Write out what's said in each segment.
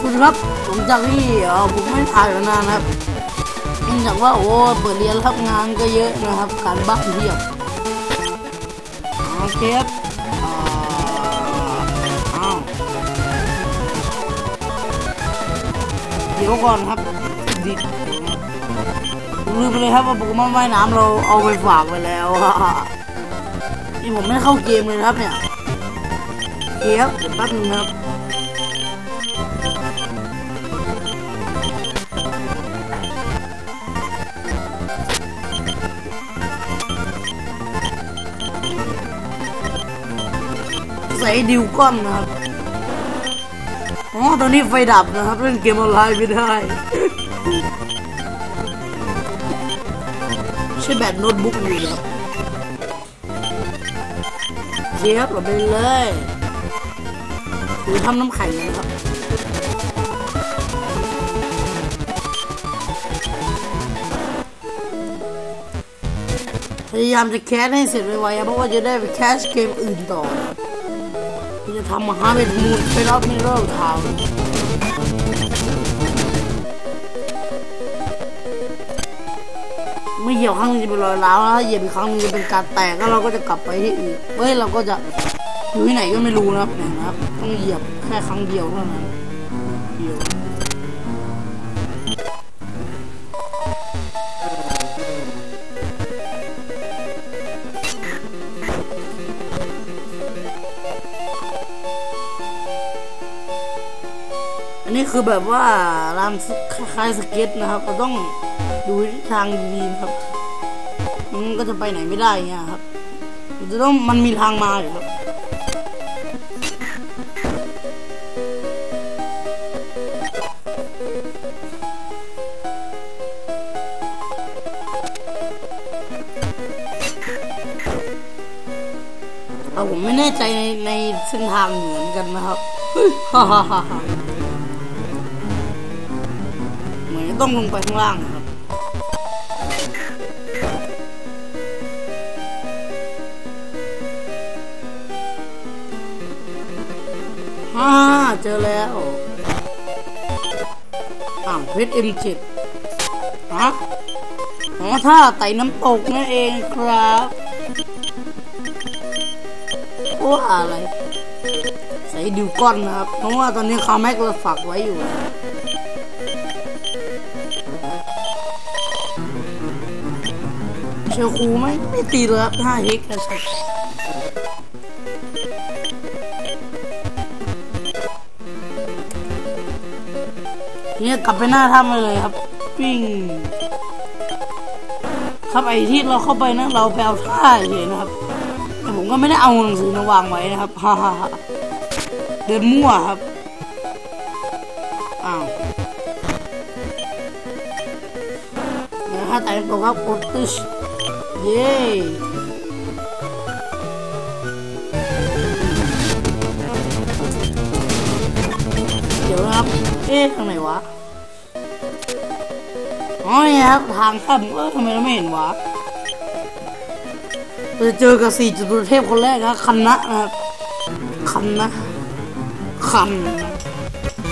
สวัสดีครับหลังจากที่เออผมไม่ถ่ายมานานนะครับเนื่องจากว่าโอ้เปิดเรียนรับงานก็เยอะนะครับการบ้านเทียบโอเคครับอ่าอ้าเดี๋ยวก่อนครับดิผมลืมไปเลยครับว่าโปเกมอนว่ายน้ำเราเอาไปฝากไปแล้วนี่ผมไม่เข้าเกมเลยครับเนี่ยเคครับเดี๋ยวแป๊บนึงครับ ใส่ดิวก้อนนะครับอ๋อตอนนี้ไฟดับนะครับเล่นเกมออนไลน์ไม่ได้ใช้แบตโน้ตบุ๊กอยู่นะครับเจี๊ยบเราไปเลยถือทำน้ำแข็งนะครับพยายามจะแคสให้เสร็จไวๆครับเพราะว่าจะได้ไปแคสเกมอื่นต่อ ทำมาหาเป็นมูลไปรอบมิเรอร์ทาวไม่เหยียบครั้งนึงจะเป็นรอยร้าวถ้าเหยียบอีกครั้งนึงจะเป็นการแตกแล้วเราก็จะกลับไปที่อื่นเฮ้ยเราก็จะอยู่ที่ไหนก็ไม่รู้นะครับนะครับต้องเหยียบแค่ครั้งเดียวเท่านั้น นี้คือแบบว่ารามคล้ายสเก็ตนะครับ เราต้องดูทิศทางดีๆครับ มันก็จะไปไหนไม่ได้เงี้ยครับจะต้องมันมีทางมาอยู่ครับเอาผมไม่แน่ใจในในเส้นทางเหมือนกันนะครับฮ่าฮ่าฮ่า ต้องลงไปข้างล่างนะครับฮ่าเจอแล้วอ้าวเพชรเอ็มจ็ดฮะอ๋อถ้าไต่น้ำตกนั่นเองครับว่าอะไรใส่ดิวก้อนนะครับ เพราะว่าตอนนี้คาแม็กเราฝากไว้อยู่ ชลคูไหมไม่ตีเลยครับห้าเฮกนะใช่เนี่ยกลับไปหน้าถ้ำเลยครับ ปิ้ง ครับไอที่เราเข้าไปนะเราไปเอาท่าเฉยนะครับ แต่ผมก็ไม่ได้เอาหนังสือมาวางไว้นะครับฮ่าฮ่าฮ่าเดินมั่วครับ อ้าวเดี๋ยวถ้าแต่งตัวครับกดตึช เย้เดี๋ยวนะครับ เอ๊ะ ทางไหนวะ อ๋อนี่ครับ ทางข้ามเออทำไมเราไม่เห็นวะเราจะเจอกับสี่จตุรเทพคนแรกครับคันนะนะครับคันนะคัน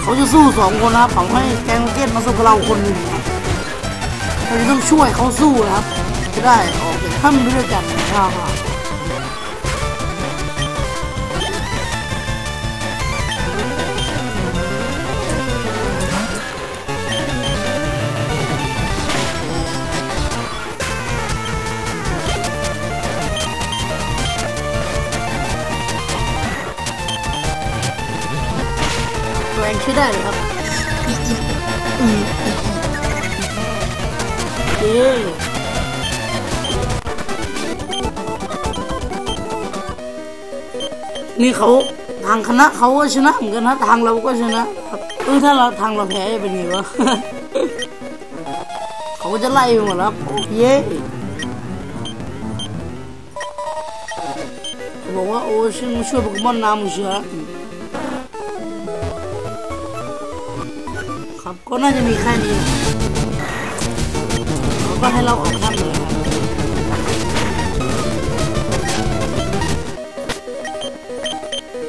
เขาจะสู้สองคนนะครับขาให้แกงเกตมาสู้กับเราคนหนึ่งครับเราจะต้องช่วยเขาสู้นะครับ จะได้ออกจากถ้ำไนี่เขาทางคณะเขาก็ชนะเหมือนกันนะทางเราก็ชนะครับเออถ้าเราทางเราแพ้จะเป็นไงวะเขาก็จะไล่ไปหมดแล้วครับเย้เขาบอกว่าโอ้ฉันมาช่วยโปเกมอนน้ำเชือครับก็น่าจะมีแค่นี้เขาก็ให้เราออกทาน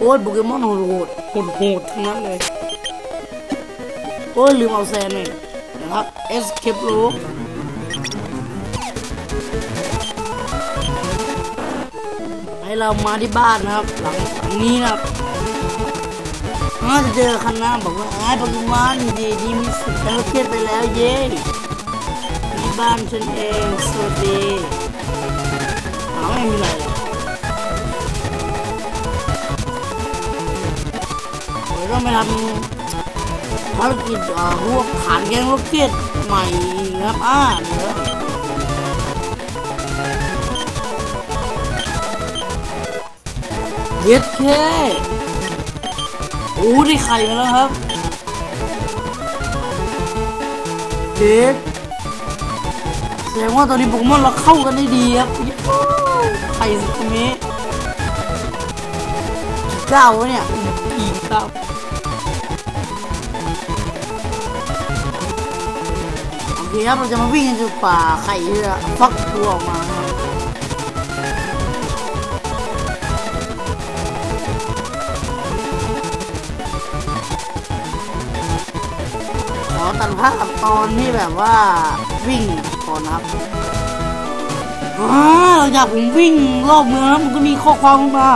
อ้ยโปเกมอนโหดโหดโหดๆทั้งนั้นเลยโอ้ยลืมเอาแซนเลยนะครับ escape rope ให้เรามาที่บ้านนะครับ หลังหลังนี้นะครับน่าจะเจอคันหน้าบอกว่าไอ้ปัจจุบันดีดีมีสุดแล้วเครียดไปแล้วเย้ที่บ้านฉันเองสวัสดีหาไม่มีอะไร ต้องไปทำภารกิจอ่าพวกขานแกงโรเก็ตใหม่ครับ อ่าเดี๋ยวเย็ดเคโอ้ได้ไข่มาแล้วครับเด็กแสดงว่าตอนนี้โปเกมอนเราเข้ากันได้ดีครับไข่สุดนี้เก้าวะเนี่ยอีกเก้า เคครับเราจะมาวิ่งกันจนป่าไข่จะฟักตัวออกมาขอตัดภาพตอนที่แบบว่าวิ่งก่อนครับอ่าหลังจากผมวิ่งรอบเมืองแล้วมันก็มีข้อความมา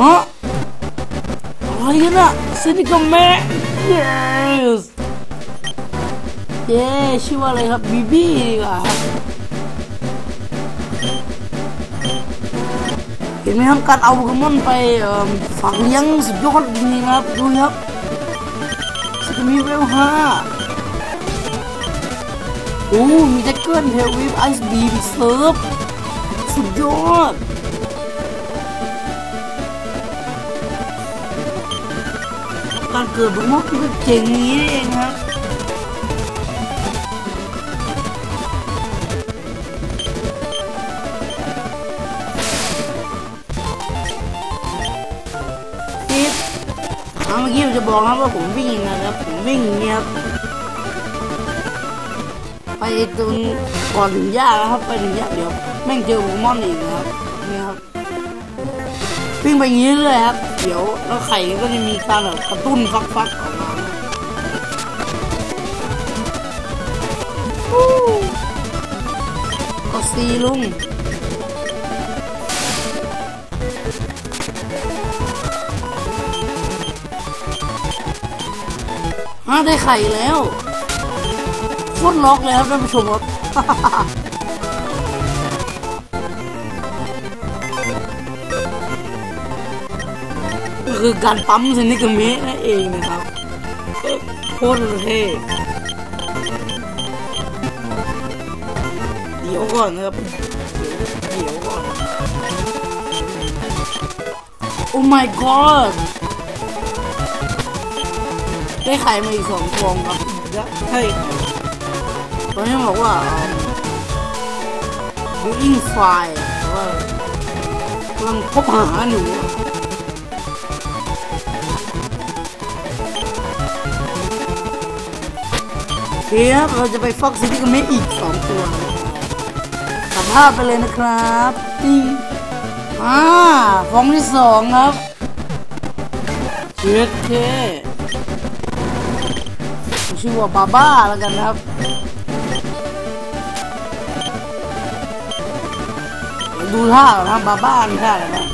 ฮะอะไรกันอะซินิกแม่ yes เย้ชื่อว่าอะไรครับบีบี้ดีกว่าครับเห็นไหมครับการเอาโปเกมอนไปฝากเลี้ยงสุดยอดจริงๆครับดูครับจะมีเวลห้าโอ้มีแจ็คเกิลเทลวิฟไอซ์บีมเซิร์ฟสุดยอดการเกิดบุกมอกมันก็เจ๋งอย่างนี้เองครับ เอาเมื่อกี้ผมจะบอกนะว่าผมวิ่งยังไงครับ ผมวิ่งเงี้ยครับไปตรงก่อนถึงหญ้าแล้วครับ ไปถึงหญ้าเดี๋ยวแม่งเจอโปเกมอนอีกนะครับนี่ครับวิ่งไปงี้เรื่อยครับ เดี๋ยวแล้วไข่ก็จะมีการแบบกระตุ้นฟักๆออกมาก็ซีลุง ฮะได้ไข่แล้วโคตรล็อกเลยครับท่านผู้ชมครับก็คือการปั๊มเซนิกเมะนั่นเองนะครับโคตรเท่เดี๋ยวก่อนนะครับเดี๋ยวก่อน โอ้ my god ได้ไข่มาอีกสองฟองครับใช่ตอนนี้บอกว่าดูอิงไฟว่ากำลังพบหาหนูโอเคครับเราจะไปฟ็อกซิตี้กับเมอีกสองตัวสัมภาษณ์ไปเลยนะครับติ้งอ่าฟองที่สองครับเช็ดเค ชื่อว่าบาบ้าแล้วกันนะครับดูท่าครับบาบ้านี่ท่าอะไรนะ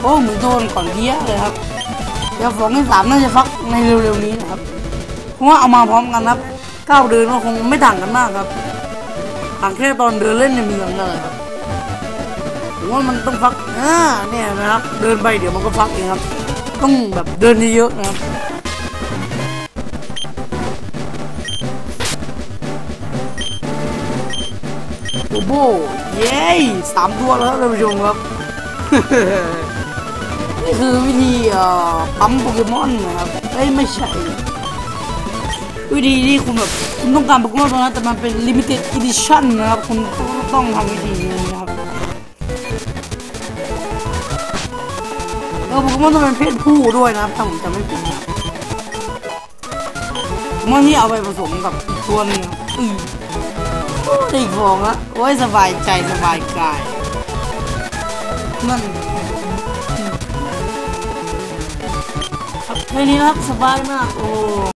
โอ้เหมือนโดนก่อนเพี้ยเลยครับเดี๋ยวฟองที่สามน่าจะฟักในเร็วๆนี้นะครับเพราะว่าเอามาพร้อมกันครับก้าวเดินก็คงไม่ต่างกันมากครับต่างแค่ตอนเดินเล่นในเมืองนั่นแหละครับผมว่ามันต้องฟักอ่าเนี่ยนะครับ เดินไปเดี๋ยวมันก็ฟักเองครับ ต้องแบบเดินเยอะๆนะครับ โอ้โหเย้สามตัวแล้วท่านผู้ชมครับ นี่คือวิธีปั๊มโปเกมอนนะครับเอ้ยไม่ใช่ วิธีที่คุณแบบคุณต้องการโปเกมอนตัวนั้นแต่มันเป็น limited edition นนะครับ คุณต้องทำวิธีนี้นะครับแล้วโปเกมอนต้องเป็นเพศผู้ด้วยนะครับถ้าผมจำไม่ผิดนะครับโปเกมอนที่เอาไปผสมกับอีกตัวนึงอือ ได้อีกฟองละโอ้ยสบายใจสบายกาย มันเพลงนี้ครับสบายมาก โอ้